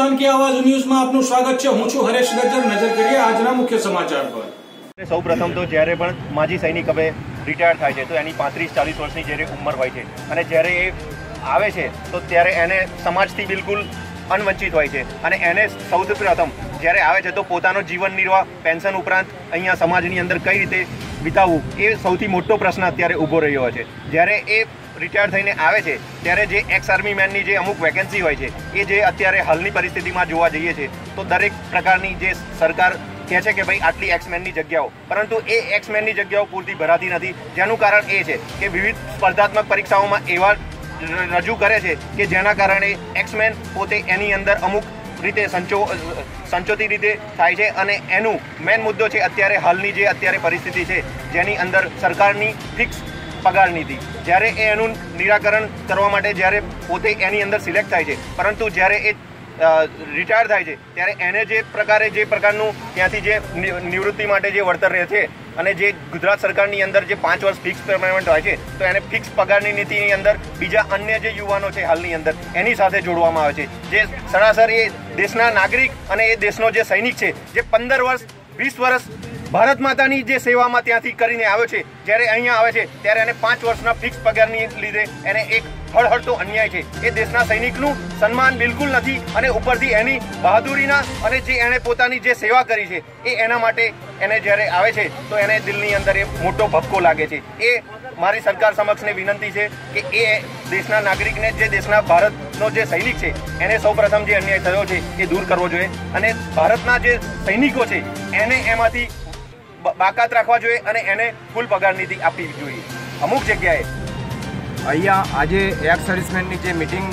હિન્દુસ્તાન કે આવાજ ન્યૂઝમાં આપનું સ્વાગત છે. હું છું હરેશ નજર નજર કરીએ આજના મુખ્ય સમાચાર પર. સૌ પ્રથમ તો જ્યારે પણ માજી સૈનિક હવે રિટાયર થાય છે, તો એની પાંત્રીસ ચાલીસ વર્ષની જ્યારે ઉંમર હોય છે. અને જ્યારે એ આવે છે, તો ત્યારે એને સમાજથી બિલકુલ અનવંચિત હોય છે. અને એને સૌથી પ્રથમ જ્યારે આવે છે, તો પોતાનો જીવન નિર્વાહ, પેન્શન ઉપરાંત અહીંયા સમાજની અંદર કઈ રીતે વિતાવવું, એ સૌથી મોટો પ્રશ્ન અત્યારે ઊભો રહ્યો છે. જ્યારે એ રિટાયર થઈને આવે છે, ત્યારે જે એક્સ આર્મી મેનની જે અમુક વેકેન્સી હોય છે, એ જે અત્યારે હાલની પરિસ્થિતિમાં જોવા જઈએ છે, તો દરેક પ્રકારની જે સરકાર કહે છે કે ભાઈ આટલી એક્સમેનની જગ્યાઓ, પરંતુ એ એક્સમેનની જગ્યાઓ પૂરતી ભરાતી નથી. જેનું કારણ એ છે કે વિવિધ સ્પર્ધાત્મક પરીક્ષાઓમાં એવા રજૂ કરે છે કે જેના કારણે એક્સમેન પોતે એની અંદર અમુક રીતે સંચો, સંચોતી રીતે થાય છે અને એનું મેન મુદ્દો છે અત્યારે હાલની જે અત્યારે પરિસ્થિતિ છે, જેની અંદર સરકારની ફિક્સ પગાર નીતિ જ્યારે એ એનું નિરાકરણ કરવા માટે જ્યારે પોતે એની અંદર સિલેક્ટ થાય છે, પરંતુ જ્યારે એ રિટાયર થાય છે, ત્યારે એને જે પ્રકારે જે પ્રકારનું ત્યાંથી જે નિવૃત્તિ માટે જે વળતર રહે છે અને જે ગુજરાત સરકારની અંદર જે પાંચ વર્ષ ફિક્સ પેમેન્ટ હોય છે, તો એને ફિક્સ પગારની નીતિની અંદર બીજા અન્ય જે યુવાનો છે હાલની અંદર, એની સાથે જોડવામાં આવે છે. જે સરાસર એ દેશના નાગરિક અને એ દેશનો જે સૈનિક છે, જે પંદર વર્ષ, વીસ વર્ષ ભારત માતાની જે સેવામાં ત્યાંથી કરીને આવ્યો છે, જ્યારે અહીંયા આવે છે, ત્યારે એને પાંચ વર્ષના ફિક્સ પગારની લીધે એને એક હળહળતો અન્યાય છે. એ દેશના સૈનિકનું સન્માન બિલકુલ નથી અને ઉપરથી એની બહાદુરીના અને જે એણે પોતાની જે સેવા કરી છે, એ એના માટે એને જ્યારે આવે છે, તો એને દિલની અંદર એ મોટો ભપકો લાગે છે. એ મારી સરકાર સમક્ષને વિનંતી છે કે એ દેશના નાગરિકને, જે દેશના ભારતનો જે સૈનિક છે, એને સૌપ્રથમ જે અન્યાય થયો છે, એ દૂર કરવો જોઈએ. અને ભારતના જે સૈનિકો છે, એને એમાંથી બાકાત રાખવા જોઈએ અને એને ફૂલ પગાર નીતિ આપવી જોઈએ. અમુક જગ્યાએ અહીંયા આજે એક્સ સર્વિસમેનની જે મિટિંગ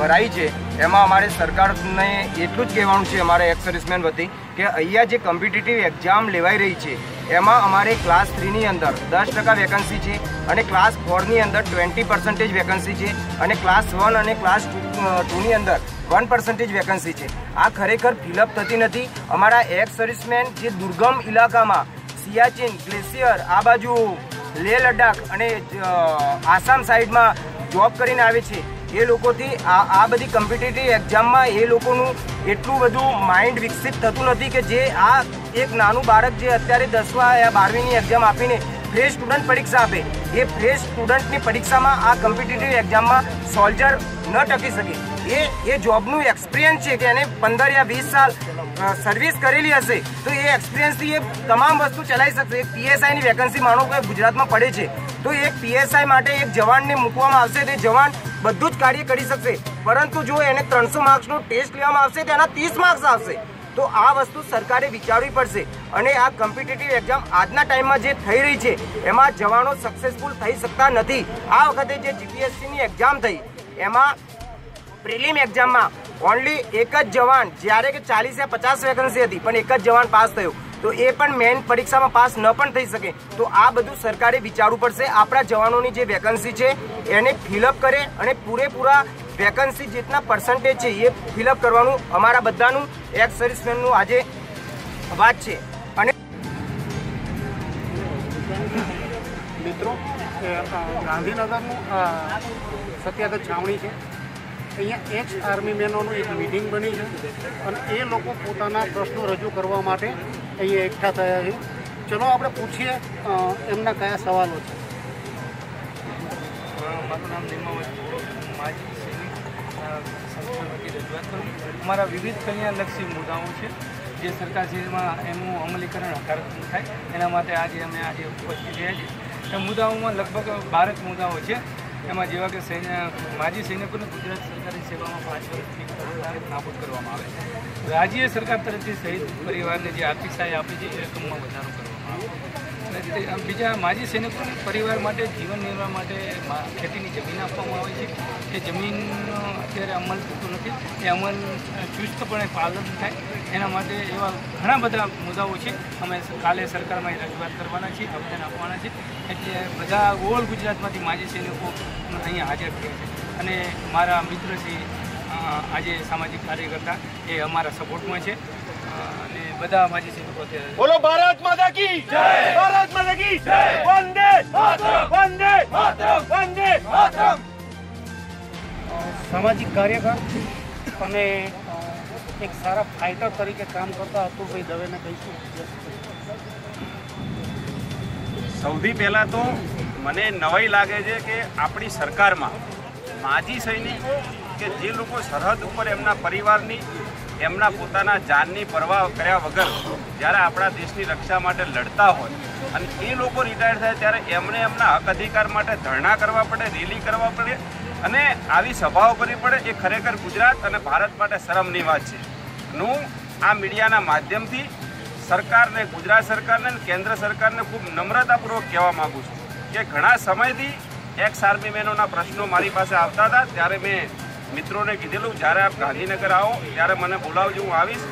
ભરાઈ છે, એમાં અમારે સરકારને એટલું જ કહેવાનું છે અમારે એક્સ સર્વિસમેન વતી કે અહીંયા જે કોમ્પિટિટિવ એક્ઝામ લેવાઈ રહી છે, એમાં અમારે ક્લાસ થ્રીની અંદર દસ ટકા વેકન્સી છે અને ક્લાસ ફોરની અંદર ટ્વેન્ટી પર્સન્ટેજ વેકન્સી છે અને ક્લાસ વન અને ક્લાસ ટુની અંદર વન પર્સન્ટેજ વેકન્સી છે. આ ખરેખર ફિલઅપ થતી નથી. અમારા એક્સ સર્વિસમેન જે દુર્ગમ ઇલાકામાં સિયાચીન, ગ્લેશિયર, આ બાજુ લેહ લદ્દાખ અને આસામ સાઈડમાં જોબ કરીને આવે છે. એ લોકોથી આ આ બધી કોમ્પિટિટિવ એક્ઝામમાં એ લોકોનું એટલું બધું માઇન્ડ વિકસિત થતું નથી કે જે આ એક નાનું બાળક જે અત્યારે દસમા યા બારમીની એક્ઝામ આપીને ફ્રેશ સ્ટુડન્ટ પરીક્ષા આપે. એ ફ્રેશ સ્ટુડન્ટની પરીક્ષામાં આ કોમ્પિટિટિવ એક્ઝામમાં સોલ્જર ન ટકી શકે. એ એ જોબનું એક્સપિરિયન્સ છે કે એને પંદર યા વીસ સાલ સર્વિસ કરેલી હશે, તો એ એક્સપિરિયન્સથી એ તમામ વસ્તુ ચલાવી શકશે. એક પીએસઆઈની વેકન્સી માનો કે ગુજરાતમાં પડે છે, તો એક પીએસઆઈ માટે એક જવાનને મૂકવામાં આવશે, તે જવાન બધું જ કાર્ય કરી શકશે. પરંતુ જો એને ત્રણસો માર્ક્સનો ટેસ્ટ લેવામાં આવશે, તો એના ત્રીસ માર્ક્સ આવશે. તો આ વસ્તુ સરકારે વિચારવી પડશે. અને આ કોમ્પિટિટિવ એક્ઝામ આજના ટાઈમમાં જે થઈ રહી છે, એમાં જવાનો સક્સેસફુલ થઈ શકતા નથી. આ વખતે જે જીપીએસસીની એક્ઝામ થઈ, એમાં પ્રિલિમ એક્ઝામમાં ઓનલી એક જ જવાન, જ્યારે કે ચાલીસ યા પચાસ વેકન્સી હતી, પણ એક જ જવાન પાસ થયો. તો એ પણ મેઇન પરીક્ષામાં પાસ ન પણ થઈ શકે. તો આ બધું સરકારે વિચારવું પડશે. આપણા જવાનોની જે વેકન્સી છે, એને ફિલઅપ કરે અને પૂરેપૂરા વેકન્સી જેટલા પર્સન્ટેજ છે, એ ફિલઅપ કરવાનું અમારા બધાનું એક્સ સર્વિસમેનનું આજે વાત છે. અને મિત્રો ગાંધીનગરનું સત્યાગત છાવણી છે. અહીંયા એક્સ આર્મી મેનોનું એક મિટિંગ બની છે અને એ લોકો પોતાના પ્રશ્નો રજૂ કરવા માટે અહીંયા એકઠા થયા છે. ચલો આપણે પૂછીએ એમના કયા સવાલો છે? મારું નામ નિમાવત અમારા વિવિધ કલ્યાણલક્ષી મુદ્દાઓ છે. જે સરકાર જેમાં એનું અમલીકરણ હકારાત્મક થાય. એના માટે આજે અમે આજે ઉપસ્થિત રહ્યા છીએ. એ મુદ્દાઓમાં લગભગ બાર જ મુદ્દાઓ છે. એમાં જેવા કે સૈન્ય, માજી સૈનિકોને ગુજરાત સરકારી સેવામાં પાંચ વર્ષથી નાબૂદ કરવામાં આવે છે. રાજ્ય સરકાર તરફથી શહીદ પરિવારને જે આર્થિક સહાય આપે છે, એ રકમમાં વધારો કરવામાં આવે અને બીજા માજી સૈનિકોને પરિવાર માટે જીવન નિર્વાહ માટે ખેતીની જમીન આપવામાં આવે છે એ જમીન અત્યારે અમલ થતું નથી. એ અમલ ચુસ્તપણે પાલન થાય. એના માટે એવા ઘણા બધા મુદ્દાઓ છે. અમે કાલે સરકારમાં રજૂઆત કરવાના છીએ આવેદન આપવાના છે એટલે બધા ઓલ ગુજરાતમાંથી માજી સૈનિકો અહીંયા હાજર થયા છે. અને મારા મિત્ર છે આજે સામાજિક કાર્યકર્તા એ અમારા સપોર્ટમાં છે. અને બધા માજી સૈનિકો બોલો ભારત માતા કી જય! ભારત માતા કી જય! વંદે વંદે વંદે સામાજિક કાર્યકર અને એક સારા ફાઇટર તરીકે કામ કરતા અતુલભાઈ દવેને કહીશું. સૌથી પહેલાં તો મને નવાઈ લાગે છે કે આપણી સરકારમાં માજી સૈનિકો કે જે લોકો સરહદ ઉપર એમના પરિવારની, એમના પોતાના જાનની પરવા કર્યા વગર જ્યારે આપણા દેશની રક્ષા માટે લડતા હોય અને એ લોકો રિટાયર થાય ત્યારે એમણે એમના હક અધિકાર માટે ધરણા કરવા પડે, રેલી કરવા પડે અને આવી સભાઓ કરવી પડે એ ખરેખર ગુજરાત અને ભારત માટે શરમની વાત છે. હું આ મીડિયાના માધ્યમથી સરકારને, ગુજરાત સરકારને કેન્દ્ર સરકારને ખૂબ નમ્રતાપૂર્વક કહેવા માગું છું કે ઘણા સમયથી એક્સ આર્મી મેનોના પ્રશ્નો મારી પાસે આવતા હતા. ત્યારે મેં મિત્રોને કીધેલું, જ્યારે આપ ગાંધીનગર આવો, ત્યારે મને બોલાવજો, હું આવીશ.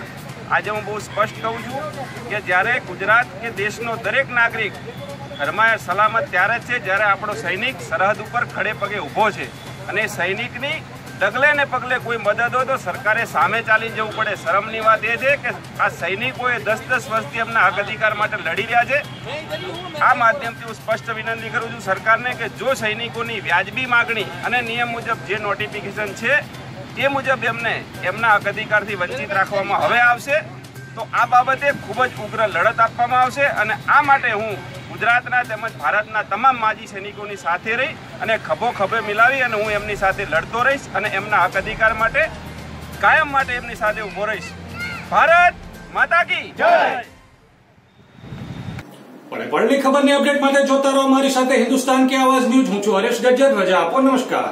આજે હું બહુ સ્પષ્ટ કહું છું કે જ્યારે ગુજરાત કે દેશનો દરેક નાગરિક ઘરમાં સલામત ત્યારે જ છે, જ્યારે આપણો સૈનિક સરહદ ઉપર ખડે પગે ઊભો છે. અને સૈનિકની ડગલે ને પગલે કોઈ મદદ હોય તો સરકારે સામે ચાલી જવું પડે. શરમની વાત એ છે કે આ સૈનિકોએ દસ દસ વર્ષથી એમના હક અધિકાર માટે લડી રહ્યા છે. આ માધ્યમથી હું સ્પષ્ટ વિનંતી કરું છું સરકારને કે જો સૈનિકોની વ્યાજબી માગણી અને નિયમ મુજબ જે નોટિફિકેશન છે, એ મુજબ એમને એમના હક અધિકારથી વંચિત રાખવામાં હવે આવશે. તો આ બાબતે ખૂબ જ ઉગ્ર લડત આપવામાં આવશે અને આ માટે હું ગુજરાતના તેમજ ભારતના તમામ માજી સૈનિકોની સાથે રહી અને ખભો ખભે મિલાવી અને હું એમની સાથે લડતો રહીશ અને એમના હક અધિકાર માટે કાયમ માટે એમની સાથે ઊભો રહીશ. ભારત માતા કી જય! પણ પળની ખબરની અપડેટ માટે જોતા રહો અમારી સાથે હિન્દુસ્તાન કે આવાજ ન્યૂઝ. હું છું હરેશ ગજ્જર રજા આપો. નમસ્કાર.